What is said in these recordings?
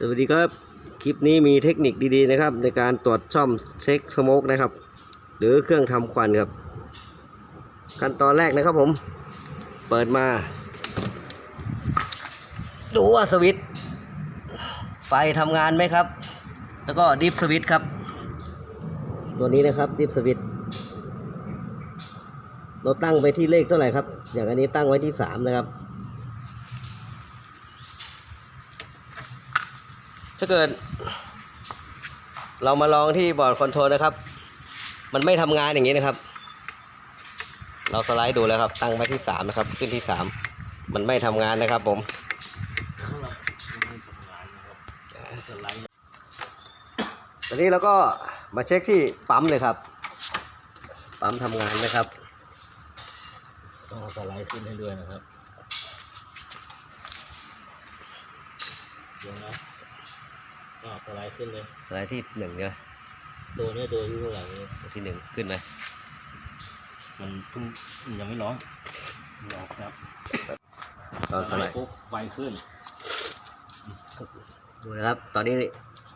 สวัสดีครับ คลิปนี้มีเทคนิคดีๆนะครับ ในการตรวจช่อมเช็คสโมกนะครับ หรือเครื่องทำควันครับ ขั้นตอนแรกนะครับผม เปิดมา ดูว่าสวิตช์ไฟทำงานไหมครับ แล้วก็ดิฟสวิตช์ครับ ตัวนี้นะครับดิฟสวิตช์เราตั้งไปที่เลขเท่าไหร่ครับ อย่างอันนี้ตั้งไว้ที่สามนะครับ ถ้าเกิด เรามาลองที่บอร์ดคอนโทรลนะครับ มันไม่ทำงานอย่างนี้นะครับ เราสไลด์ดูแล้วครับ ตั้งไว้ที่สามนะครับ ขึ้นที่สามมันไม่ทำงานนะครับ ผมตอนนี้เราก็มาเช็คที่ปั๊มเลยครับ ปั๊มทำงานนะครับ ต้องเอสไลด์ขึ้นให้ด้วยนะครับเดี๋ยวนะ อ่าสไลด์ขึ้นเลย สไลด์ที่หนึ่งเนี่ยตัวเนี้ยตัวที่เท่าไหร่เนี่ยตัวที่หนึ่งขึ้นไหมมันเพิ่งยังไม่ร้อนรอครับตอนสไลด์ปุ๊บไฟขึ้น ดูนะครับ ตอนนี้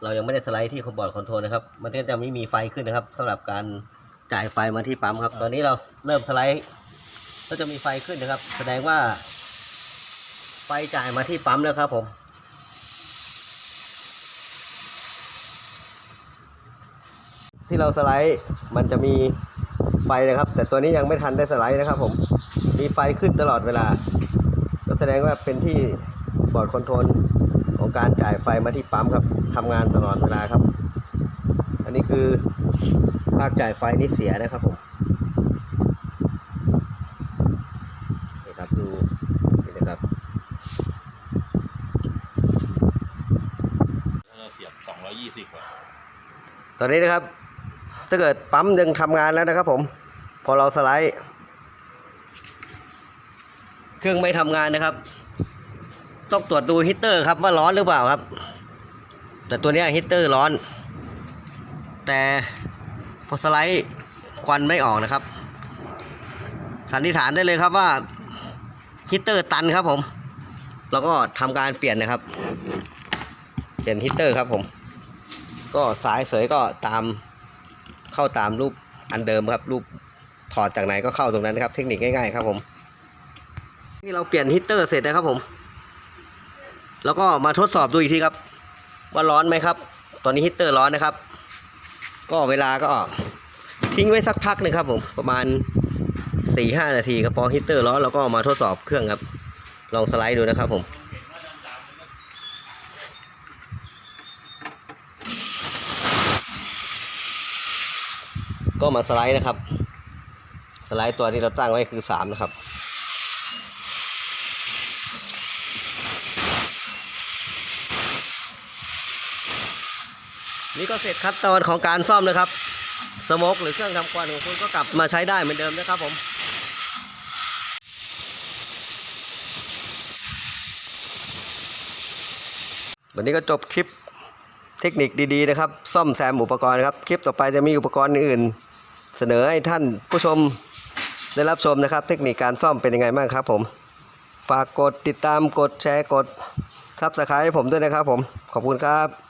เรายังไม่ได้สไลด์ที่บอร์ดคอนโทรลนะครับ มันก็จะไม่มีไฟขึ้นนะครับสำหรับการจ่ายไฟมาที่ปั๊มครับ ตอนนี้เราเริ่มสไลด์ก็จะมีไฟขึ้นนะครับ แสดงว่า ไฟจ่ายมาที่ปั๊มแล้วครับผม ที่เราสไลด์มันจะมีไฟนะครับ แต่ตัวนี้ยังไม่ทันได้สไลด์นะครับ ผมมีไฟขึ้นตลอดเวลา ก็แสดงว่าเป็นที่บอร์ดคอนโทรลของการจ่ายไฟมาที่ปั๊มครับทำงานตลอดเวลาครับ อันนี้คือภาคจ่ายไฟนี่เสียนะครับผมนี่ครับดูนี่นะครับถ้าเราเสียบ220อะตอนนี้นะครับ ถ้าเกิดปั๊มยังทำงานแล้วนะครับผม พอเราสไลด์ เครื่องไม่ทำงานนะครับ ต้องตรวจดูฮีตเตอร์ครับว่าร้อนหรือเปล่าครับ แต่ตัวนี้ฮีตเตอร์ร้อน แต่พอสไลด์ควันไม่ออกนะครับ สันนิษฐานได้เลยครับว่าฮีตเตอร์ตันครับผม แล้วก็ทำการเปลี่ยนนะครับ เปลี่ยนฮีตเตอร์ครับผม ก็สายเสยก็ตาม เข้าตามรูปอันเดิมครับรูปถอดจากไหนก็เข้าตรงนั้นนะครับ เทคนิคง่ายๆครับผมที่เราเปลี่ยนฮีตเตอร์เสร็จนะครับผม แล้วก็มาทดสอบดูอีกทีครับ ว่าร้อนไหมครับ ตอนนี้ฮีตเตอร์ร้อนนะครับ ก็เวลาก็ทิ้งไว้สักพักหนึงครับผมประมาณ4ี่ห้านาทีครับพอฮีตเตอร์ร้อนเราก็มาทดสอบเครื่องครับ ลองสไลด์ดูนะครับผม ก็มาสไลด์นะครับ สไลด์ตัวที่เราตั้งไว้คือ3นะครับนี่ก็เสร็จขั้นตอนของการซ่อมนะครับ สโมกหรือเครื่องทำควันของคุณก็กลับมาใช้ได้เหมือนเดิมนะครับผมวันนี้ก็จบคลิปเทคนิคดีๆนะครับ ซ่อมแซมอุปกรณ์นะครับ คลิปต่อไปจะมีอุปกรณ์อื่น เสนอให้ท่านผู้ชมได้รับชมนะครับ เทคนิคการซ่อมเป็นยังไงบ้างครับผม ฝากกดติดตามกดแชร์กดซับสไครต์ให้ผมด้วยนะครับผมขอบคุณครับ